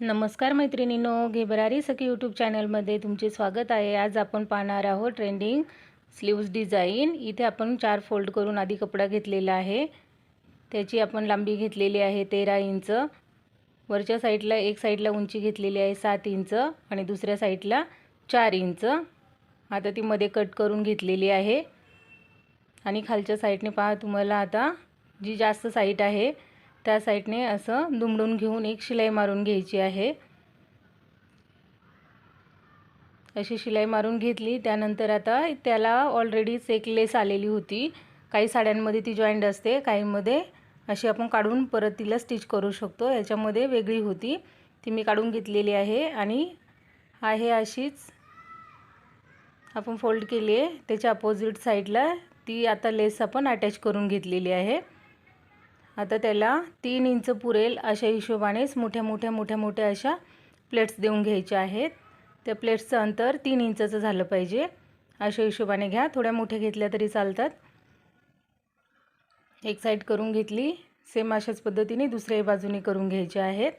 नमस्कार मैत्रिणींनो घेबरारी सखी यूट्यूब चॅनलमध्ये तुमचे स्वागत आहे. आज आपण पाहणार आहोत ट्रेंडिंग स्लीव्ज डिझाईन इथे आपण चार फोल्ड करून आधी कपडा घेतलेला आहे. त्याची आपण लांबी घेतलेली आहे तेरा इंच. वरच्या साईडला एक साईडला उंची घेतलेली आहे सात इंच आणि दुसऱ्या साईडला चार इंच. आता ती मध्ये कट करून घेतलेली आहे. आणि खालच्या साईडने पहा तुम्हाला आता जी जास्त साईट आहे त्या साईडने असं दुमडून घेऊन एक शिलाई मारून घ्यायची आहे. अशी शिलाई मारून घेतली. त्यानंतर आता त्याला ऑलरेडीच एक लेस आलेली होती. काही साड्यांमध्ये ती जॉईंट असते काहीमध्ये अशी आपण काढून परत तिला स्टिच करू शकतो. याच्यामध्ये वेगळी होती. ती मी काढून घेतलेली आहे आणि आहे अशीच. आपण फोल्ड केली आहे. त्याच्या अपोजिट साईडला ती आता लेस आपण अटॅच करून घेतलेली आहे. आता त्याला तीन इंच पुरेल अशा हिशोबानेच मोठ्या मोठ्या मोठ्या मोठ्या अशा प्लेट्स देऊन घ्यायच्या आहेत. त्या प्लेट्सचं अंतर तीन इंचाचं झालं पाहिजे. अशा हिशोबाने घ्या. थोड्या मोठ्या घेतल्या तरी चालतात. एक साईड करून घेतली. सेम अशाच पद्धतीने दुसऱ्याही बाजूने करून घ्यायचे आहेत.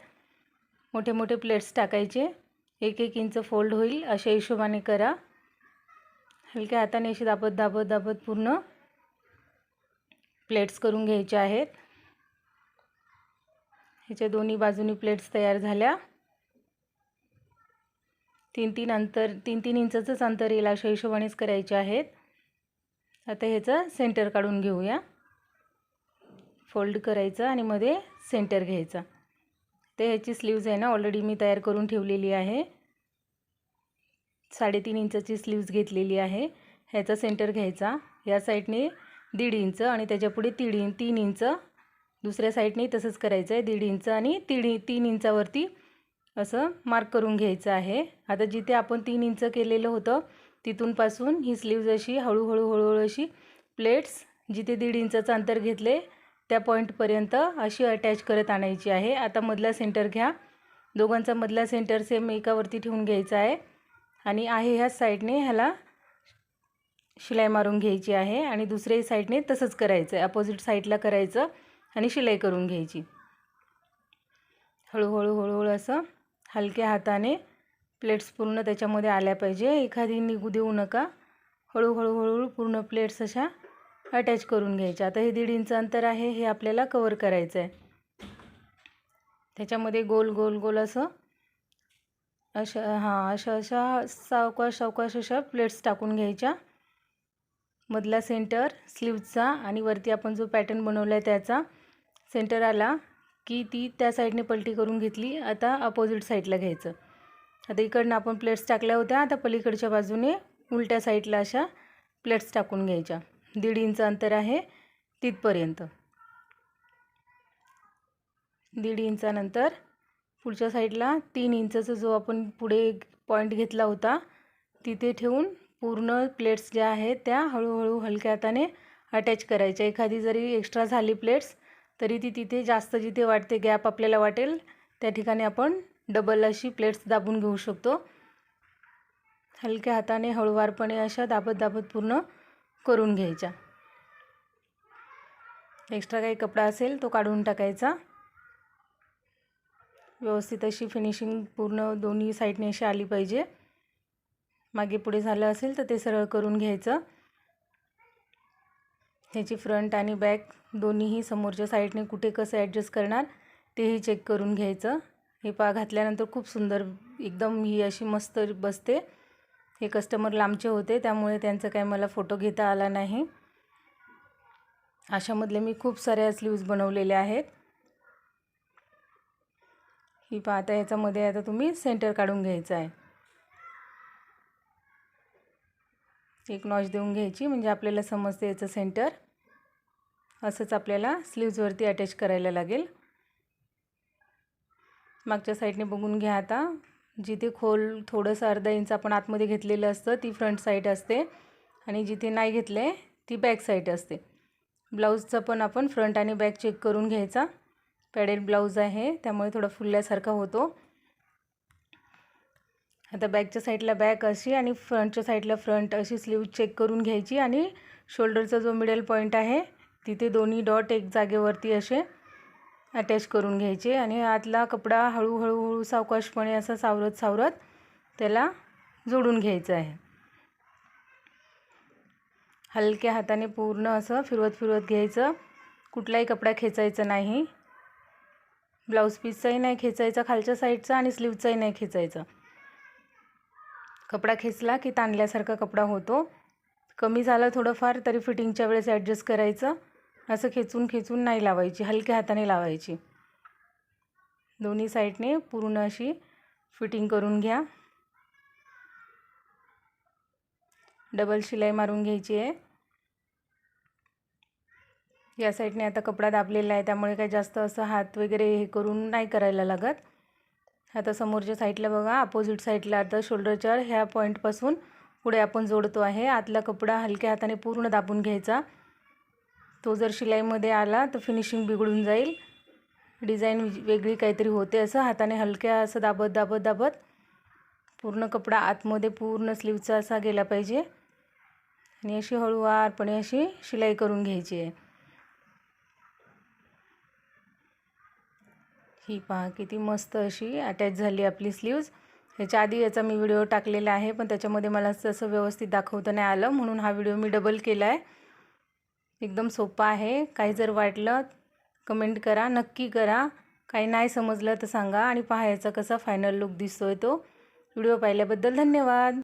मोठे मोठे प्लेट्स टाकायचे. एक एक इंच फोल्ड होईल. अशा हिशोबाने करा. हलक्या हाताने अशी दाबत दाबत दाबत पूर्ण प्लेट्स करून घ्यायचे आहेत. ह्याच्या दोन्ही बाजूनी प्लेट्स तयार झाल्या. तीन तीन अंतर तीन तीन इंचाचंच अंतर येईल अशा हिशोबानेच करायचे आहेत. आता ह्याचं सेंटर काढून घेऊया. फोल्ड करायचं आणि मध्ये सेंटर घ्यायचा. ते ह्याची स्लीव्ज आहे ना ऑलरेडी मी तयार करून ठेवलेली आहे. साडेतीन इंचाची स्लीव्ज घेतलेली आहे. ह्याचा सेंटर घ्यायचा. या साईडने दीड इंच आणि त्याच्यापुढे तीड तीन इंच दुसऱ्या साईडने तसंच करायचं आहे दीड इंच आणि तीड तीन इंचावरती असं मार्क करून घ्यायचं आहे. आता जिथे आपण तीन इंच केलेलं होतं तिथूनपासून ही स्लीव्ज अशी हळूहळू हळूहळू अशी प्लेट्स जिथे दीड इंचाचं अंतर घेतले त्या पॉईंटपर्यंत अशी अटॅच करत आणायची आहे. आता मधला सेंटर घ्या. दोघांचा मधला सेंटर सेम एकावरती ठेवून घ्यायचा आहे. आणि आहे ह्याच साईडने ह्याला शिलाई मारून घ्यायची आहे. आणि दुसऱ्याही साईडने तसंच करायचं आहे अपोजिट साईडला करायचं. आणि शिलाई करून घ्यायची. हळूहळू हळूहळू असं हलक्या हाताने प्लेट्स पूर्ण त्याच्यामध्ये आल्या पाहिजे. एखादी निघू देऊ नका. हळूहळू हळूहळू पूर्ण प्लेट्स अशा अटॅच करून घ्यायच्या. आता हे दीड इंच अंतर आहे हे आपल्याला कवर करायचं आहे त्याच्यामध्ये गोल गोल गोल असं अशा हां अशा अशा सावकाश सावकाश अशा प्लेट्स टाकून घ्यायच्या. मधला सेंटर स्लीवचा आणि वरती आपण जो पॅटर्न बनवला आहे त्याचा सेंटर आला की ती त्या साईडने पलटी करून घेतली. आता अपोजिट साईडला घ्यायचं. आता इकडनं आपण प्लेट्स टाकल्या होत्या. आता पलीकडच्या बाजूने उलट्या साईडला अशा प्लेट्स टाकून घ्यायच्या. दीड इंच अंतर आहे तिथपर्यंत. दीड इंचानंतर पुढच्या साईडला तीन इंचाचा जो आपण पुढे पॉईंट घेतला होता तिथे ठेवून पूर्ण प्लेट्स ज्या आहेत त्या हळूहळू हलक्या हाताने अटॅच करायच्या. एखादी जरी एक्स्ट्रा झाली प्लेट्स तरी ती तिथे जास्त जिथे वाटते गॅप आपल्याला वाटेल त्या ठिकाणी आपण डबल अशी प्लेट्स दाबून घेऊ शकतो. हलक्या हाताने हळूवारपणे अशा दाबत दाबत पूर्ण करून घ्यायच्या. एक्स्ट्रा काही कपडा असेल तो काढून टाकायचा. व्यवस्थित अशी फिनिशिंग पूर्ण दोन्ही साईडने अशी आली पाहिजे. मागे पुढे झालं असेल तर ते सरळ करून घ्यायचं. ह्याची फ्रंट आणि बॅक दोन्हीही समोरच्या साईडने कुठे कसं ॲडजस्ट करणार तेही चेक करून घ्यायचं. हे पा घातल्यानंतर खूप सुंदर एकदम ही अशी मस्त बसते. हे कस्टमर लांबचे होते त्यामुळे त्यांचं काय मला फोटो घेता आला नाही. अशामधले मी खूप साऱ्या स्लीव्ज बनवलेल्या आहेत. ही पाहता याच्यामध्ये आता तुम्ही सेंटर काढून घ्यायचं आहे. एक नॉच देऊन घ्यायची म्हणजे आपल्याला समजते याचं सेंटर असंच आपल्याला स्लीव्जवरती अटॅच करायला लागेल. मागच्या साईडने बघून घ्या आता. जिथे खोल थोडंसं अर्धा इंच आपण आतमध्ये घेतलेलं असतं ती फ्रंट साईड असते. आणि जिथे नाही घेतले ती बॅक साईड असते. ब्लाऊजचं पण आपण फ्रंट आणि बॅक चेक करून घ्यायचा. पॅडेड ब्लाऊज आहे त्यामुळे थोडा फुलल्यासारखा होतो. आता बॅकच्या साईडला बॅक अशी आणि फ्रंटच्या साईडला फ्रंट अशी स्लीव चेक करून घ्यायची आणि शोल्डरचा जो मिडल पॉईंट आहे तिथे दोन्ही डॉट एक जागेवरती असे अटॅच करून घ्यायचे आणि आतला कपडा हळूहळूहळू सावकाशपणे असं सावरत सावरत त्याला जोडून घ्यायचं आहे. हलक्या हाताने पूर्ण असं फिरवत फिरवत घ्यायचं. कुठलाही कपडा खेचायचा नाही. ब्लाऊज पीसचाही नाही खेचायचा खालच्या साईडचा आणि स्लीवचाही नाही खेचायचा. कपडा खेचला की ताणल्यासारखा कपडा होतो. कमी झालं थोडंफार तरी फिटिंगच्या वेळेस ॲडजस्ट करायचं. असं खेचून खेचून नाही लावायची हलक्या हाताने लावायची. दोन्ही साईडने पूर्ण अशी फिटिंग करून घ्या. डबल शिलाई मारून घ्यायची आहे. या साईडने आता कपडा दाबलेला आहे त्यामुळे काही जास्त असं हात वगैरे हे करून नाही करायला लागत. आता समोरच्या साईडला बघा अपोजिट साईडला आता शोल्डरच्या ह्या पॉईंटपासून पुढे आपण जोडतो आहे. आतला कपडा हलक्या हाताने पूर्ण दाबून घ्यायचा. तो जर शिलाईमध्ये आला तर फिनिशिंग बिघडून जाईल. डिझाईन वेगळी काहीतरी होते असं हाताने हलक्या असं दाबत दाबत दाबत पूर्ण कपडा आतमध्ये पूर्ण स्लीवचा असा गेला पाहिजे. आणि अशी हळूवारपणे अशी शिलाई करून घ्यायची आहे. ही पहा किती मस्त अशी अटॅच झाली आपली स्लीव्ज ह्याच्या आधी याचा मी व्हिडिओ टाकलेला आहे पण त्याच्यामध्ये मला तसं व्यवस्थित दाखवता नाही आलं म्हणून हा व्हिडिओ मी डबल केला आहे एकदम सोपा आहे. काही जर वाटलं कमेंट करा नक्की करा. काही नाही समजलं तर सांगा. आणि पहा याचा कसा फायनल लुक दिसतो आहे तो. व्हिडिओ पाहिल्याबद्दल धन्यवाद.